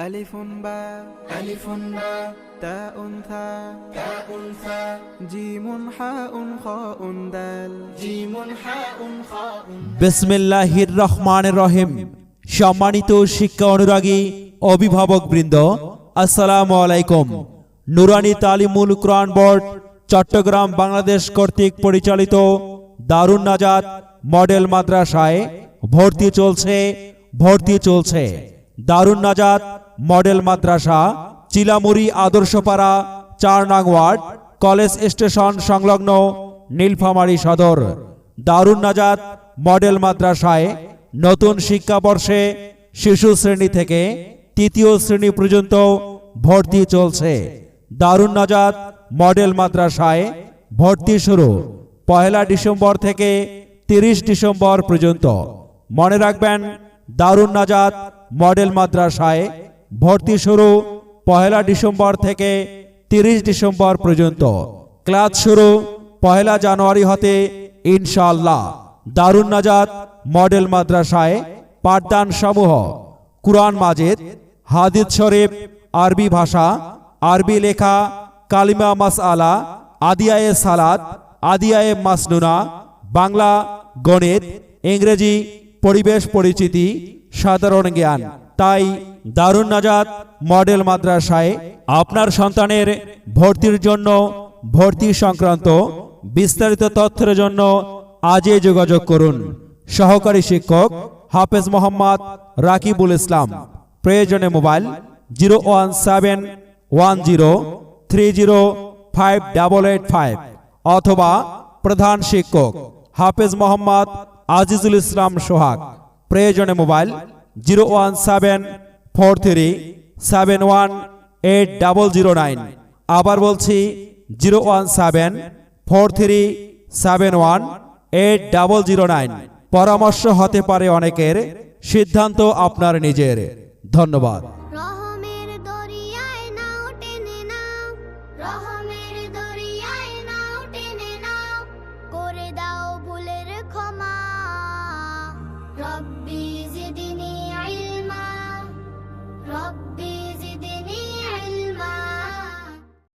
ألف باء ألف باء تاء ثاء تاء ثاء جيم حاء خاء دال جيم حاء خاء বিসমিল্লাহির রহমানের রহিম সম্মানিত শিক্ষা অনুরাগী অভিভাবক বৃন্দ আসসালামু আলাইকুম নুরানি তালিমুল কোরআন বোর্ড চট্টগ্রাম বাংলাদেশ কর্তৃক পরিচালিত দারুন নাজাত মডেল মাদ্রাসায় ভর্তি চলছে ভর্তি চলছে দারুন নাজাত মডেল মাদ্রাসা, চিলামুড়ি আদর্শপাড়া চার নং ওয়ার্ড, কলেজ স্টেশন সংলগ্ন নীলফামারী সদর। দারুণ নাজাত মডেল মাদ্রাসায় নতুন শিক্ষাবর্ষে শিশু শ্রেণি থেকে তৃতীয় শ্রেণি পর্যন্ত ভর্তি চলছে। দারুণ নাজাত মডেল মাদ্রাসায় ভর্তি শুরু পয়লা ডিসেম্বর থেকে তিরিশ ডিসেম্বর পর্যন্ত। মনে রাখবেন দারুণ নাজাত মডেল মাদ্রাসায় ভর্তি শুরু পয়লা ডিসেম্বর থেকে তিরিশ ডিসেম্বর পর্যন্ত। ক্লাস শুরু পয়লা জানুয়ারি হতে ইনশাল্লাহ দারুণ নাজাত মডেল মাদ্রাসায় পাঠদান সমূহ কুরআন মাজিদ হাদিদ শরীফ, আরবি ভাষা, আরবি লেখা, কালিমা মাস মাসআলা, আদিয়ায়ে সালাত, আদিয়ায়ে মাসনুনা, বাংলা, গণিত, ইংরেজি, পরিবেশ পরিচিতি, সাধারণ জ্ঞান। তাই দারুণ নাজাত মডেল মাদ্রাসায় আপনার সন্তানের ভর্তির জন্য ভর্তি সংক্রান্ত বিস্তারিত তথ্যের জন্য আজই যোগাযোগ করুন। সহকারী শিক্ষক হাফেজ মোহাম্মদ রাকিবুল ইসলাম। প্রয়োজনে mobile zero one seven one zero three zero five double eight five অথবা প্রধান শিক্ষক হাফেজ মোহাম্মদ আজিজুল ইসলাম সোহাগ। প্রয়োজনে mobile zero one seven four three seven one eight double zero nine. আবার বলছি zero one seven four three seven one eight double zero nine. পরামর্শ হতে পারে অনেকের, সিদ্ধান্ত আপনার নিজের। ধন্যবাদ।